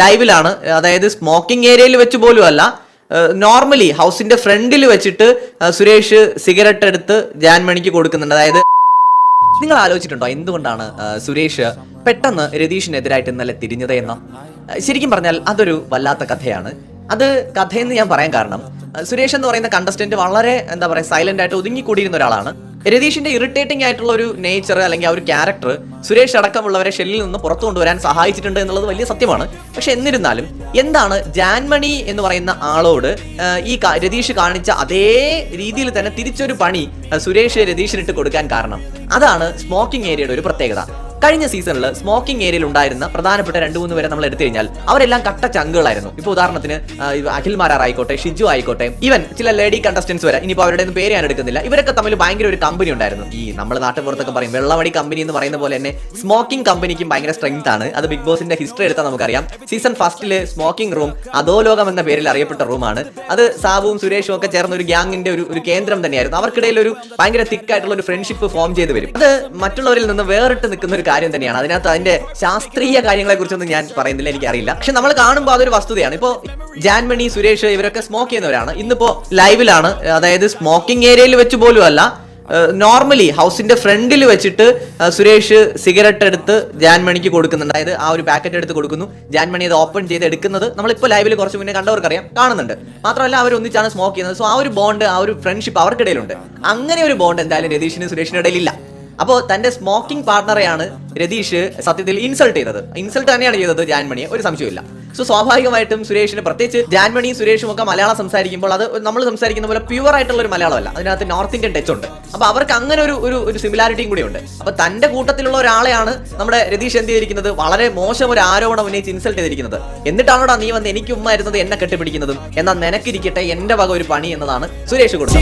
ലൈവിലാണ്. അതായത് സ്മോക്കിംഗ് ഏരിയയിൽ വെച്ച് പോലും അല്ല നോർമലി ഹൗസിന്റെ ഫ്രണ്ടിൽ വെച്ചിട്ട് സുരേഷ് സിഗരറ്റ് എടുത്ത് ജാൻമണിക്ക് കൊടുക്കുന്നുണ്ട്. അതായത് നിങ്ങൾ ആലോചിച്ചിട്ടുണ്ടോ എന്തുകൊണ്ടാണ് സുരേഷ് പെട്ടെന്ന് രതീഷിനെതിരായിട്ട് ഇന്നലെ തിരിഞ്ഞത് എന്നോ? ശരിക്കും പറഞ്ഞാൽ അതൊരു വല്ലാത്ത കഥയാണ്. അത് കഥയെന്ന് ഞാൻ പറയാൻ കാരണം സുരേഷ് എന്ന് പറയുന്ന കണ്ടസ്റ്റന്റ് വളരെ എന്താ പറയുക സൈലന്റ് ആയിട്ട് ഒതുങ്ങിക്കൂടിയിരുന്ന ഒരാളാണ്. രതീഷിന്റെ ഇറിറ്റേറ്റിംഗ് ആയിട്ടുള്ള ഒരു നേച്ചർ അല്ലെങ്കിൽ ആ ഒരു ക്യാരക്ടർ സുരേഷ് അടക്കമുള്ളവരെ ഷെല്ലിൽ നിന്ന് പുറത്തു കൊണ്ടുവരാൻ സഹായിച്ചിട്ടുണ്ട് എന്നുള്ളത് വലിയ സത്യമാണ്. പക്ഷെ എന്നിരുന്നാലും എന്താണ് ജാൻമണി എന്ന് പറയുന്ന ആളോട് ഈ രതീഷ് കാണിച്ച അതേ രീതിയിൽ തന്നെ തിരിച്ചൊരു പണി സുരേഷ് രതീഷിനിട്ട് കൊടുക്കാൻ കാരണം. അതാണ് സ്മോക്കിംഗ് ഏരിയയുടെ ഒരു പ്രത്യേകത. കഴിഞ്ഞ സീസണിൽ സ്മോക്കിംഗ് ഏരിയയിൽ ഉണ്ടായിരുന്ന പ്രധാനപ്പെട്ട രണ്ട് മൂന്ന് പേരെ നമ്മൾ എടുത്തു കഴിഞ്ഞാൽ അവരെല്ലാം കട്ട ചങ്കുകളായിരുന്നു. ഇപ്പൊ ഉദാഹരണത്തിന് അഖിൽ മാരാർ ആയിക്കോട്ടെ ഷിജു ആയിക്കോട്ടെ ഇവൻ ചില ലേഡി കണ്ടസ്റ്റൻസ് വരെ ഇനിയിപ്പോൾ അവരുടെ ഒന്നും പേര് ഞാൻ എടുക്കുന്നില്ല ഇവരൊക്കെ തമ്മിൽ ഭയങ്കര ഒരു കമ്പനി ഉണ്ടായിരുന്നു. ഈ നമ്മൾ നാട്ടുപുറത്തൊക്കെ പറയും വെള്ളമടി കമ്പനി എന്ന് പറയുന്ന പോലെ തന്നെ സ്മോക്കിംഗ് കമ്പനിക്കും ഭയങ്കര സ്ട്രെങ്ത് ആണ്. അത് ബിഗ് ബോസിന്റെ ഹിസ്റ്ററി എടുത്താൽ നമുക്കറിയാം. സീസൺ ഫസ്റ്റിൽ സ്മോക്കിംഗ് റൂം അധോലോകം എന്ന പേരിൽ അറിയപ്പെട്ട റൂമാണ് അത് സാബുവും സുരേഷും ഒക്കെ ചേർന്ന ഒരു ഗ്യാങ്ങിന്റെ ഒരു ഒരു കേന്ദ്രം തന്നെയായിരുന്നു. അവർക്കിടയിൽ ഒരു ഭയങ്കര തിക്കായിട്ടുള്ള ഒരു ഫ്രണ്ട്ഷിപ്പ് ഫോം ചെയ്ത് വരും. അത് മറ്റുള്ളവരിൽ നിന്ന് വേറിട്ട് നിൽക്കുന്ന ഒരു കാര്യം തന്നെയാണ്. അതിനകത്ത് അതിന്റെ ശാസ്ത്രീയ കാര്യങ്ങളെ കുറിച്ചൊന്നും ഞാൻ പറയുന്നില്ല എനിക്കറിയില്ല. പക്ഷെ നമ്മൾ കാണുമ്പോൾ അതൊരു വസ്തുതയാണ്. ഇപ്പോ ജാൻമണി സുരേഷ് ഇവരൊക്കെ സ്മോക്ക് ചെയ്യുന്നവരാണ്. ഇന്നിപ്പോ ലൈവിലാണ്. അതായത് സ്മോക്കിംഗ് ഏരിയയിൽ വെച്ച് പോലും അല്ല നോർമലി ഹൗസിന്റെ ഫ്രണ്ടിൽ വെച്ചിട്ട് സുരേഷ് സിഗരറ്റ് എടുത്ത് ജാൻമണിക്ക് കൊടുക്കുന്നുണ്ട്. അതായത് ആ ഒരു പാക്കറ്റ് എടുത്ത് കൊടുക്കുന്നു. ജാൻമണി അത് ഓപ്പൺ ചെയ്ത് എടുക്കുന്നത് നമ്മളിപ്പോൾ ലൈവിൽ കുറച്ച് മുന്നേ കണ്ടവർക്കറിയാം കാണുന്നുണ്ട്. മാത്രമല്ല അവർ ഒന്നിച്ചാണ് സ്മോക്ക് ചെയ്യുന്നത്. സോ ആ ഒരു ബോണ്ട് ആ ഒരു ഫ്രണ്ട്ഷിപ്പ് അവർക്കിടയിലുണ്ട്. അങ്ങനെ ഒരു ബോണ്ട് എന്തായാലും രതീഷിനും സുരേഷിനും ഇടയിൽ ഇല്ല അപ്പോൾ തന്റെ സ്മോക്കിംഗ് പാർട്ണറെയാണ് രതീഷ് സത്യത്തിൽ ഇൻസൾട്ട് ചെയ്തത്. ഇൻസൾട്ട് തന്നെയാണ് ചെയ്തത് ജാൻമണിയെ. ഒരു സംശയമില്ല സോ സ്വാഭാവികമായിട്ടും സുരേഷിന് പ്രത്യേകിച്ച് ജാൻമണിയും സുരേഷും ഒക്കെ മലയാളം സംസാരിക്കുമ്പോൾ അത് നമ്മൾ സംസാരിക്കുന്ന പോലെ പ്യുവർ ആയിട്ടുള്ള ഒരു മലയാളമല്ല. അതിനകത്ത് നോർത്ത് ഇന്ത്യൻ ടച്ച് ഉണ്ട്. അപ്പൊ അവർക്ക് അങ്ങനെ ഒരു ഒരു ഒരു സിമിലാരിറ്റിയും കൂടി ഉണ്ട്. അപ്പൊ തന്റെ കൂട്ടത്തിലുള്ള ഒരാളെയാണ് നമ്മുടെ രതീഷ് എന്ത് ചെയ്തിരിക്കുന്നത്? വളരെ മോശം ഒരു ആരോപണം ഉന്നയിച്ച് ഇൻസൾട്ട് ചെയ്തിരിക്കുന്നത്. എന്നിട്ടാണോടാ നീ വന്ന് എനിക്ക് ഉമ്മായിരുന്നത് എന്നെ കെട്ടിപ്പിടിക്കുന്നതും? എന്നാൽ നിനക്കിരിക്കട്ടെ എന്റെ വക ഒരു പണി എന്നതാണ് സുരേഷ് കൊടുത്തത്